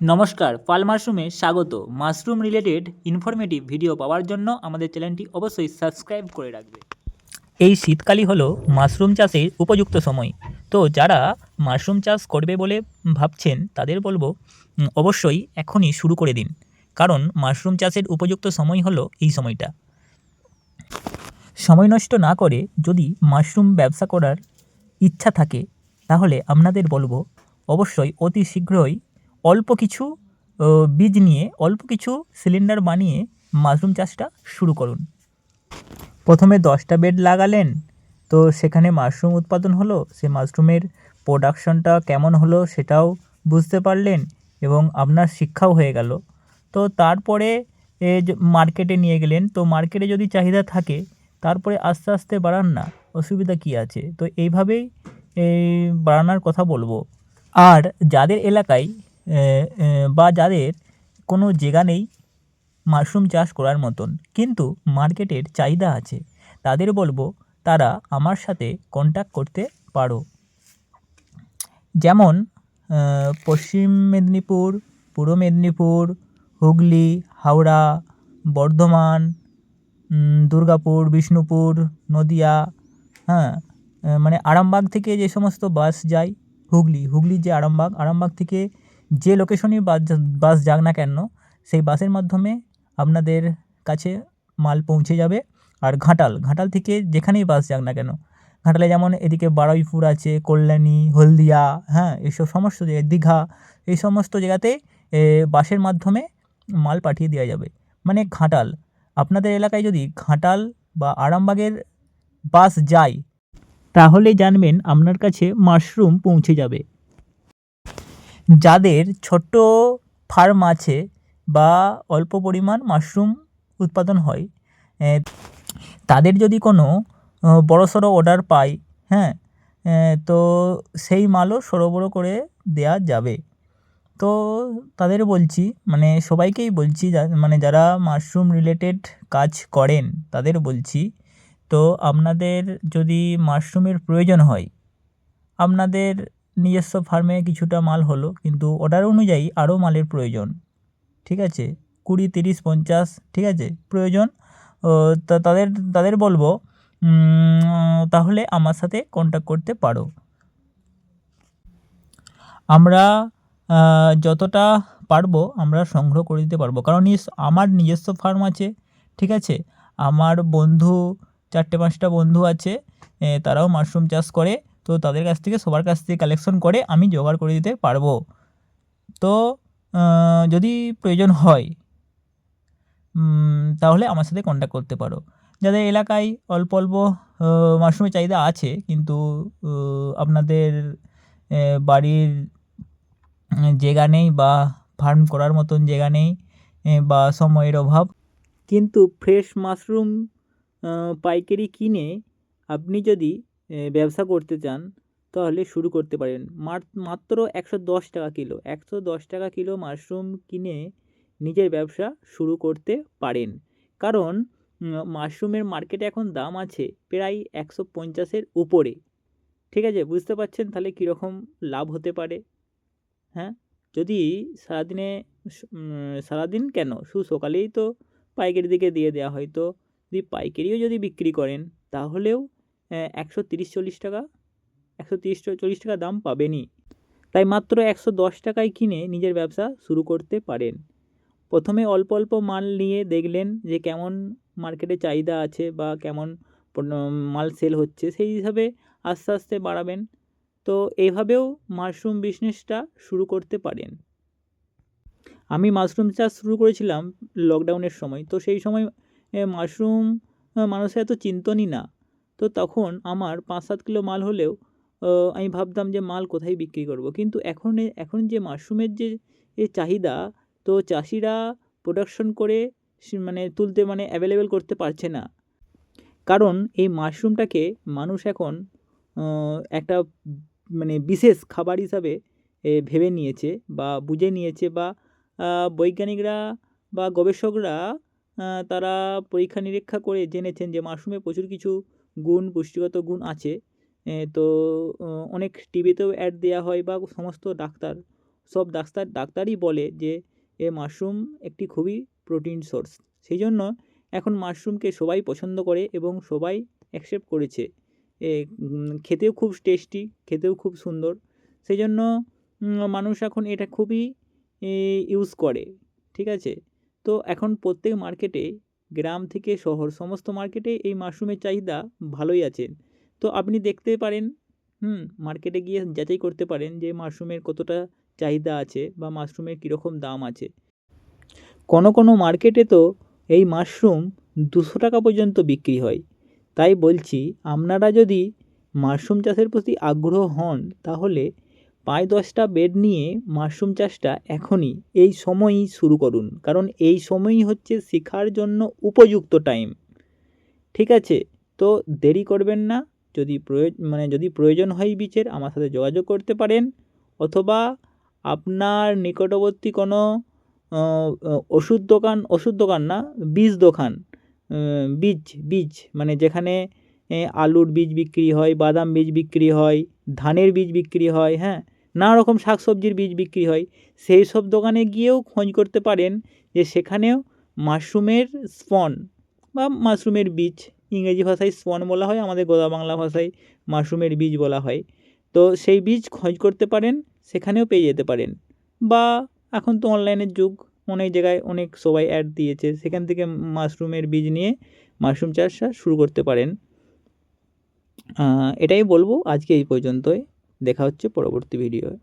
নমস্কার পাল মাশরুমে স্বাগত। মাশরুম রিলেটেড ইনফরমেটিভ ভিডিও পাওয়ার জন্য আমাদের চ্যানেলটি অবশ্যই সাবস্ক্রাইব করে রাখবে। এই শীতকালই হলো মাশরুম চাষের উপযুক্ত সময়। তো যারা মাশরুম চাষ করবে বলে ভাবছেন, তাদের বলব অবশ্যই এখনই শুরু করে দিন। কারণ মাশরুম চাষের উপযুক্ত সময় হলো এই সময়টা। সময় নষ্ট না করে যদি মাশরুম ব্যবসা করার ইচ্ছা থাকে, তাহলে আপনাদের বলব, অবশ্যই অতি শীঘ্রই অল্প কিছু বীজ নিয়ে, অল্প কিছু সিলিন্ডার বানিয়ে মাশরুম চাষটা শুরু করুন। প্রথমে দশটা বেড লাগালেন, তো সেখানে মাশরুম উৎপাদন হলো, সে মাশরুমের প্রোডাকশনটা কেমন হলো সেটাও বুঝতে পারলেন এবং আপনার শিক্ষাও হয়ে গেল। তো তারপরে মার্কেটে নিয়ে গেলেন, তো মার্কেটে যদি চাহিদা থাকে, তারপরে আস্তে আস্তে বাড়ান না, অসুবিধা কী আছে? তো এইভাবেই এই বাড়ানোর কথা বলব। আর যাদের এলাকায় বা যাদের কোনো জায়গা নেই মাশরুম চাষ করার মতন, কিন্তু মার্কেটের চাহিদা আছে, তাদের বলব তারা আমার সাথে কন্ট্যাক্ট করতে পারো। যেমন পশ্চিম মেদিনীপুর, পূর্ব মেদিনীপুর, হুগলি, হাওড়া, বর্ধমান দুর্গাপুর, বিষ্ণুপুর, নদিয়া হ্যাঁ মানে আরামবাগ থেকে যে সমস্ত বাস যায়, হুগলি, হুগলির যে আরামবাগ আরামবাগ থেকে যে লোকেশনই বাস বাস যাক না কেন, সেই বাসের মাধ্যমে আপনাদের কাছে মাল পৌঁছে যাবে। আর ঘাটাল ঘাটাল থেকে যেখানেই বাস যাক না কেন, ঘাটালে যেমন এদিকে বারুইপুর আছে, কল্যাণী, হলদিয়া হ্যাঁ এইসব সমস্ত জায়গায়, দীঘা, এই সমস্ত জায়গাতে বাসের মাধ্যমে মাল পাঠিয়ে দেওয়া যাবে। মানে ঘাটাল, আপনাদের এলাকায় যদি ঘাটাল বা আরামবাগের বাস যায়, তাহলে জানবেন আপনার কাছে মাশরুম পৌঁছে যাবে। যাদের ছোট্ট ফার্ম আছে বা অল্প পরিমাণ মাশরুম উৎপাদন হয় তাদের যদি কোনো আহ, বড়সড় অর্ডার পাই হ্যাঁ তো সেই মালও সরবরাহ করে দেওয়া যাবে। তো তাদের বলছি মানে সবাইকেই বলছি মানে যারা মাশরুম রিলেটেড কাজ করেন তাদের বলছি তো আপনাদের যদি মাশরুমের প্রয়োজন হয় আপনাদের নিজস্ব ফার্মে কিছুটা মাল হলো, কিন্তু অর্ডার অনুযায়ী আরও মালের প্রয়োজন। ঠিক আছে? কুড়ি, তিরিশ, পঞ্চাশ, ঠিক আছে? প্রয়োজন। তা, তাদের তাদের বলব তাহলে আমার সাথে কন্ট্যাক্ট করতে পারো। আমরা যতটা পারব আমরা সংগ্রহ করে দিতে পারব। কারণ আমার নিজস্ব ফার্ম আছে, ঠিক আছে? আমার বন্ধু, চারটে পাঁচটা বন্ধু আছে তারাও মাশরুম চাষ করে তো তাদের কাছ থেকে, সবার কাছ থেকে কালেকশন করে আমি জোগাড় করে দিতে পারব। তো যদি প্রয়োজন হয় তাহলে আমার সাথে কন্ট্যাক্ট করতে পারো। যাদের এলাকায় অল্প অল্প মাশরুমের চাহিদা আছে, কিন্তু আপনাদের বাড়ির জায়গা নেই বা ফার্ম করার মতন জায়গা নেই বা সময়ের অভাব। কিন্তু ফ্রেশ মাশরুম পাইকারি কিনে আপনি যদি ব্যবসা করতে চান, তাহলে শুরু করতে পারেন। মাত্র একশো দশ টাকা কিলো। একশো দশ টাকা কিলো মাশরুম কিনে নিজের ব্যবসা শুরু করতে পারেন। কারণ মাশরুমের মার্কেটে এখন দাম আছে প্রায় একশো পঞ্চাশের উপরে। ঠিক আছে? বুঝতে পারছেন তাহলে কীরকম লাভ হতে পারে? হ্যাঁ? যদি সারাদিনে সারাদিন কেন? শুধু সকালেই তো পাইকারি দিকে দিয়ে দেওয়া হয়। তো যদি পাইকারিও যদি বিক্রি করেন, তাহলেও একশো তিরিশ চল্লিশ টাকা। একশো তিরিশ চল্লিশ টাকা দাম পাবেনই। তাই মাত্র একশো দশ টাকায় কিনে নিজের ব্যবসা শুরু করতে পারেন। প্রথমে অল্প অল্প মাল নিয়ে দেখলেন যে কেমন মার্কেটে চাহিদা আছে বা কেমন মাল সেল হচ্ছে, সেই হিসাবে আস্তে আস্তে বাড়াবেন। তো এইভাবেও মাশরুম বিজনেসটা শুরু করতে পারেন। আমি মাশরুম চাষ শুরু করেছিলাম লকডাউনের সময়। তো সেই সময় মাশরুম মানুষের এত চিন্তনই না। তো তখন আমার পাঁচ সাত কিলো মাল হলেও আমি ভাবতাম যে মাল কোথায় বিক্রি করব। কিন্তু এখন এখন যে মাশরুমের যে, এ চাহিদা, তো চাষিরা প্রোডাকশন করে মানে তুলতে মানে অ্যাভেলেবেল করতে পারছে না। কারণ এই মাশরুমটাকে মানুষ এখন একটা মানে বিশেষ খাবার হিসাবে ভেবে নিয়েছে বা বুঝে নিয়েছে বা বৈজ্ঞানিকরা বা গবেষকরা তারা পরীক্ষা নিরীক্ষা করে জেনেছেন যে মাশরুমে প্রচুর কিছু গুণ, পুষ্টিগত গুণ আছে তো অনেক টিভিতেও অ্যাড দেওয়া হয় বা সমস্ত ডাক্তার, সব ডাক্তার, ডাক্তারই বলে যে এ মাশরুম একটি খুবই প্রোটিন সোর্স সেই জন্য এখন মাশরুমকে সবাই পছন্দ করে এবং সবাই অ্যাকসেপ্ট করেছে। এ খেতেও খুব টেস্টি খেতেও খুব সুন্দর। সেই জন্য মানুষ এখন এটা খুবই ইউজ করে, ঠিক আছে? তো এখন প্রত্যেক মার্কেটে গ্রাম থেকে শহর, সমস্ত মার্কেটে এই মাশরুমের চাহিদা ভালোই আছে। তো আপনি দেখতে পারেন, হুম, মার্কেটে গিয়ে যাচাই করতে পারেন যে মাশরুমের কতটা চাহিদা আছে বা মাশরুমের কীরকম দাম আছে। কোনো কোনো মার্কেটে তো এই মাশরুম দুশো টাকা পর্যন্ত বিক্রি হয়। তাই বলছি, আপনারা যদি মাশরুম চাষের প্রতি আগ্রহ হন, তাহলে পাঁচ দশটা বেড নিয়ে মাশরুম চাষটা এখনই, এই সময়ই শুরু করুন। কারণ এই সময়ই হচ্ছে শেখার জন্য উপযুক্ত টাইম ঠিক আছে? তো দেরি করবেন না। যদি প্রয়োজন মানে যদি প্রয়োজন হয় বীজের, আমার সাথে যোগাযোগ করতে পারেন। অথবা আপনার নিকটবর্তী কোনো ওষুধ দোকান ওষুধ দোকান না, বীজ দোকান বীজ বীজ মানে যেখানে আলুর বীজ বিক্রি হয়, বাদাম বীজ বিক্রি হয় ধানের বীজ বিক্রি হয় হ্যাঁ? নানা রকম শাক সবজির বীজ বিক্রি হয়। সেই সব দোকানে গিয়েও খোঁজ করতে পারেন যে সেখানেও মাশরুমের স্পন বা মাশরুমের বীজ, ইংরেজি ভাষায় স্পন বলা হয়, আমাদের গোদা বাংলা ভাষায় মাশরুমের বীজ বলা হয়। তো সেই বীজ খোঁজ করতে পারেন, সেখানেও পেয়ে যেতে পারেন। বা এখন তো অনলাইনের যুগ, অনেক জায়গায় অনেক সবাই অ্যাড দিয়েছে, সেখান থেকে মাশরুমের বীজ নিয়ে মাশরুম চাষটা শুরু করতে পারেন। এটাই বলব আজকে এই পর্যন্তই। দেখা হচ্ছে পরবর্তী ভিডিওয়